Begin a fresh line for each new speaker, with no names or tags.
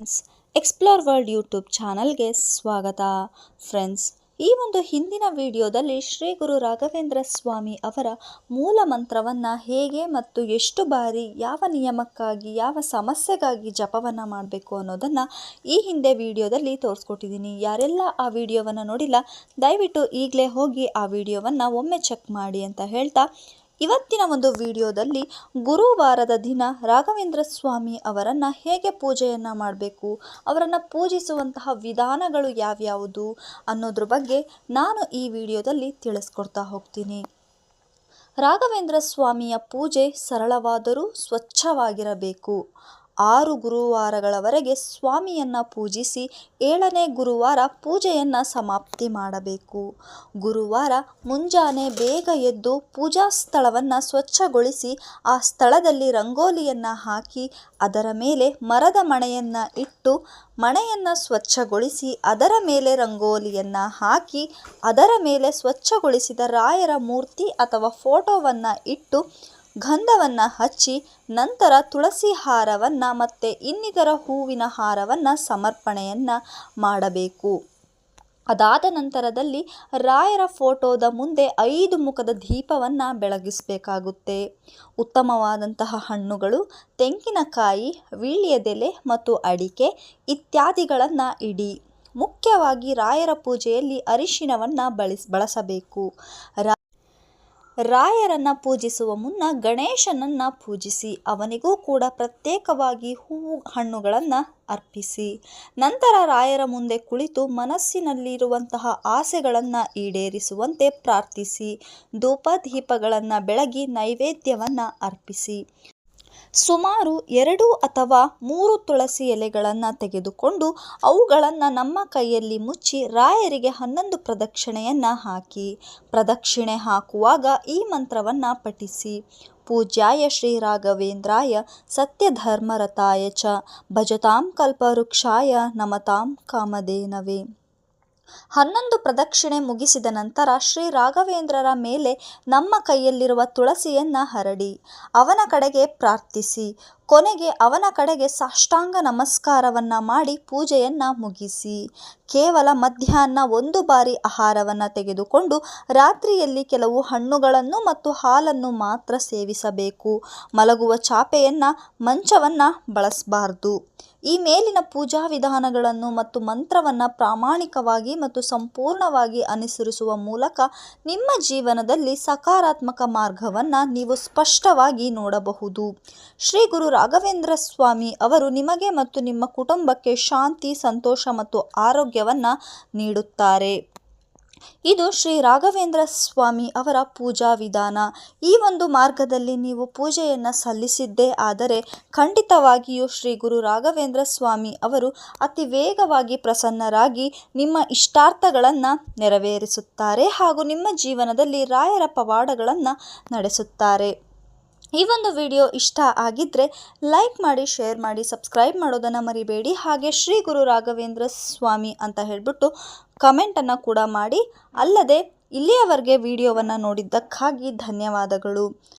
Friends explore world YouTube ಚಾನಲ್ಗೆ ಸ್ವಾಗತ. Friends ಈ ಒಂದು ಹಿಂದಿನ ವಿಡಿಯೋದಲ್ಲಿ ಶ್ರೀ ಗುರು ರಾಘವೇಂದ್ರ ಸ್ವಾಮಿ ಅವರ ಮೂಲ ಮಂತ್ರವನ್ನು ಹೇಗೆ ಮತ್ತು ಎಷ್ಟು ಬಾರಿ ಯಾವ ನಿಯಮಕ್ಕಾಗಿ, ಯಾವ ಸಮಸ್ಯೆಗಾಗಿ ಜಪವನ್ನು ಮಾಡಬೇಕು ಅನ್ನೋದನ್ನು ಈ ಹಿಂದೆ ವಿಡಿಯೋದಲ್ಲಿ ತೋರಿಸ್ಕೊಟ್ಟಿದ್ದೀನಿ. ಯಾರೆಲ್ಲ ಆ ವಿಡಿಯೋವನ್ನು ನೋಡಿಲ್ಲ, ದಯವಿಟ್ಟು ಈಗಲೇ ಹೋಗಿ ಆ ವಿಡಿಯೋವನ್ನು ಒಮ್ಮೆ ಚೆಕ್ ಮಾಡಿ ಅಂತ ಹೇಳ್ತಾ ಇವತ್ತಿನ ಒಂದು ವಿಡಿಯೋದಲ್ಲಿ ಗುರುವಾರದ ದಿನ ರಾಘವೇಂದ್ರ ಸ್ವಾಮಿ ಅವರನ್ನು ಹೇಗೆ ಪೂಜೆಯನ್ನು ಮಾಡಬೇಕು, ಅವರನ್ನು ಪೂಜಿಸುವಂತಹ ವಿಧಾನಗಳು ಯಾವ್ಯಾವುದು ಅನ್ನೋದ್ರ ಬಗ್ಗೆ ನಾನು ಈ ವಿಡಿಯೋದಲ್ಲಿ ತಿಳಿಸ್ಕೊಡ್ತಾ ಹೋಗ್ತೀನಿ. ರಾಘವೇಂದ್ರ ಸ್ವಾಮಿಯ ಪೂಜೆ ಸರಳವಾದರೂ ಸ್ವಚ್ಛವಾಗಿರಬೇಕು. ಆರು ಗುರುವಾರಗಳವರೆಗೆ ಸ್ವಾಮಿಯನ್ನು ಪೂಜಿಸಿ ಏಳನೇ ಗುರುವಾರ ಪೂಜೆಯನ್ನು ಸಮಾಪ್ತಿ ಮಾಡಬೇಕು. ಗುರುವಾರ ಮುಂಜಾನೆ ಬೇಗ ಎದ್ದು ಪೂಜಾ ಸ್ಥಳವನ್ನು ಸ್ವಚ್ಛಗೊಳಿಸಿ ಆ ಸ್ಥಳದಲ್ಲಿ ರಂಗೋಲಿಯನ್ನು ಹಾಕಿ ಅದರ ಮೇಲೆ ಮರದ ಮಣೆಯನ್ನು ಇಟ್ಟು ಮಣೆಯನ್ನು ಸ್ವಚ್ಛಗೊಳಿಸಿ ಅದರ ಮೇಲೆ ರಂಗೋಲಿಯನ್ನು ಹಾಕಿ ಅದರ ಮೇಲೆ ಸ್ವಚ್ಛಗೊಳಿಸಿದ ರಾಯರ ಮೂರ್ತಿ ಅಥವಾ ಫೋಟೋವನ್ನು ಇಟ್ಟು ಗಂಧವನ್ನು ಹಚ್ಚಿ ನಂತರ ತುಳಸಿ ಹಾರವನ್ನು ಮತ್ತು ಇನ್ನಿತರ ಹೂವಿನ ಹಾರವನ್ನು ಸಮರ್ಪಣೆಯನ್ನು ಮಾಡಬೇಕು. ಅದಾದ ನಂತರದಲ್ಲಿ ರಾಯರ ಫೋಟೋದ ಮುಂದೆ ಐದು ಮುಖದ ದೀಪವನ್ನು ಬೆಳಗಿಸಬೇಕಾಗುತ್ತೆ. ಉತ್ತಮವಾದಂತಹ ಹಣ್ಣುಗಳು, ತೆಂಗಿನಕಾಯಿ ವೀಳ್ಯದೆಲೆ ಮತ್ತು ಅಡಿಕೆ ಇತ್ಯಾದಿಗಳನ್ನು ಇಡಿ. ಮುಖ್ಯವಾಗಿ ರಾಯರ ಪೂಜೆಯಲ್ಲಿ ಅರಿಶಿನವನ್ನು ಬಳಸ್, ಬಳಸಬೇಕು. ರಾಯರನ್ನು ಪೂಜಿಸುವ ಮುನ್ನ ಗಣೇಶನನ್ನು ಪೂಜಿಸಿ, ಅವನಿಗೂ ಕೂಡ ಪ್ರತ್ಯೇಕವಾಗಿ ಹೂವು ಹಣ್ಣುಗಳನ್ನು ಅರ್ಪಿಸಿ. ನಂತರ ರಾಯರ ಮುಂದೆ ಕುಳಿತು ಮನಸ್ಸಿನಲ್ಲಿರುವಂತಹ ಆಸೆಗಳನ್ನು ಈಡೇರಿಸುವಂತೆ ಪ್ರಾರ್ಥಿಸಿ. ಧೂಪ ದೀಪಗಳನ್ನು ಬೆಳಗಿ ನೈವೇದ್ಯವನ್ನು ಅರ್ಪಿಸಿ. ಸುಮಾರು ಎರಡು ಅಥವಾ ಮೂರು ತುಳಸಿ ಎಲೆಗಳನ್ನು ತೆಗೆದುಕೊಂಡು ಅವುಗಳನ್ನು ನಮ್ಮ ಕೈಯಲ್ಲಿ ಮುಚ್ಚಿ ರಾಯರಿಗೆ ಹನ್ನೊಂದು ಪ್ರದಕ್ಷಿಣೆಯನ್ನು ಹಾಕಿ. ಪ್ರದಕ್ಷಿಣೆ ಹಾಕುವಾಗ ಈ ಮಂತ್ರವನ್ನು ಪಠಿಸಿ. ಪೂಜ್ಯಾಯ ಶ್ರೀ ರಾಘವೇಂದ್ರಾಯ ಸತ್ಯಧರ್ಮರತಾಯ ಚ ಭಜತಾಂ ಕಲ್ಪವೃಕ್ಷಾಯ ನಮತಾಂ ಕಾಮಧೇನವೇ. ಹನ್ನೊಂದು ಪ್ರದಕ್ಷಿಣೆ ಮುಗಿಸಿದ ನಂತರ ಶ್ರೀ ರಾಘವೇಂದ್ರರ ಮೇಲೆ ನಮ್ಮ ಕೈಯಲ್ಲಿರುವ ತುಳಸಿಯನ್ನ ಹರಡಿ ಅವನ ಕಡೆಗೆ ಪ್ರಾರ್ಥಿಸಿ. ಕೊನೆಗೆ ಅವನ ಕಡೆಗೆ ಸಾಷ್ಟಾಂಗ ನಮಸ್ಕಾರವನ್ನು ಮಾಡಿ ಪೂಜೆಯನ್ನು ಮುಗಿಸಿ. ಕೇವಲ ಮಧ್ಯಾಹ್ನ ಒಂದು ಬಾರಿ ಆಹಾರವನ್ನು ತೆಗೆದುಕೊಂಡು ರಾತ್ರಿಯಲ್ಲಿ ಕೆಲವು ಹಣ್ಣುಗಳನ್ನು ಮತ್ತು ಹಾಲನ್ನು ಮಾತ್ರ ಸೇವಿಸಬೇಕು. ಮಲಗುವ ಚಾಪೆಯನ್ನು, ಮಂಚವನ್ನು ಬಳಸಬಾರ್ದು. ಈ ಮೇಲಿನ ಪೂಜಾ ವಿಧಾನಗಳನ್ನು ಮತ್ತು ಮಂತ್ರವನ್ನು ಪ್ರಾಮಾಣಿಕವಾಗಿ ಮತ್ತು ಸಂಪೂರ್ಣವಾಗಿ ಅನುಸರಿಸುವ ಮೂಲಕ ನಿಮ್ಮ ಜೀವನದಲ್ಲಿ ಸಕಾರಾತ್ಮಕ ಮಾರ್ಗವನ್ನು ನೀವು ಸ್ಪಷ್ಟವಾಗಿ ನೋಡಬಹುದು. ಶ್ರೀ ಗುರು ರಾಘವೇಂದ್ರ ಸ್ವಾಮಿ ಅವರು ನಿಮಗೆ ಮತ್ತು ನಿಮ್ಮ ಕುಟುಂಬಕ್ಕೆ ಶಾಂತಿ, ಸಂತೋಷ ಮತ್ತು ಆರೋಗ್ಯವನ್ನು ನೀಡುತ್ತಾರೆ. ಇದು ಶ್ರೀ ರಾಘವೇಂದ್ರ ಸ್ವಾಮಿ ಅವರ ಪೂಜಾ ವಿಧಾನ. ಈ ಒಂದು ಮಾರ್ಗದಲ್ಲಿ ನೀವು ಪೂಜೆಯನ್ನು ಸಲ್ಲಿಸಿದ್ದೇ ಆದರೆ ಖಂಡಿತವಾಗಿಯೂ ಶ್ರೀ ಗುರು ರಾಘವೇಂದ್ರ ಸ್ವಾಮಿ ಅವರು ಅತಿ ವೇಗವಾಗಿ ಪ್ರಸನ್ನರಾಗಿ ನಿಮ್ಮ ಇಷ್ಟಾರ್ಥಗಳನ್ನು ನೆರವೇರಿಸುತ್ತಾರೆ ಹಾಗೂ ನಿಮ್ಮ ಜೀವನದಲ್ಲಿ ರಾಯರ ಪವಾಡಗಳನ್ನು ನಡೆಸುತ್ತಾರೆ. ಈ ಒಂದು ವಿಡಿಯೋ ಇಷ್ಟ ಆಗಿದ್ದರೆ ಲೈಕ್ ಮಾಡಿ, ಶೇರ್ ಮಾಡಿ, ಸಬ್ಸ್ಕ್ರೈಬ್ ಮಾಡೋದನ್ನು ಮರಿಬೇಡಿ. ಹಾಗೆ ಶ್ರೀ ಗುರು ರಾಘವೇಂದ್ರ ಸ್ವಾಮಿ ಅಂತ ಹೇಳಿಬಿಟ್ಟು ಕಮೆಂಟನ್ನು ಕೂಡ ಮಾಡಿ. ಅಲ್ಲದೆ ಇಲ್ಲಿಯವರೆಗೆ ವಿಡಿಯೋವನ್ನು ನೋಡಿದ್ದಕ್ಕಾಗಿ ಧನ್ಯವಾದಗಳು.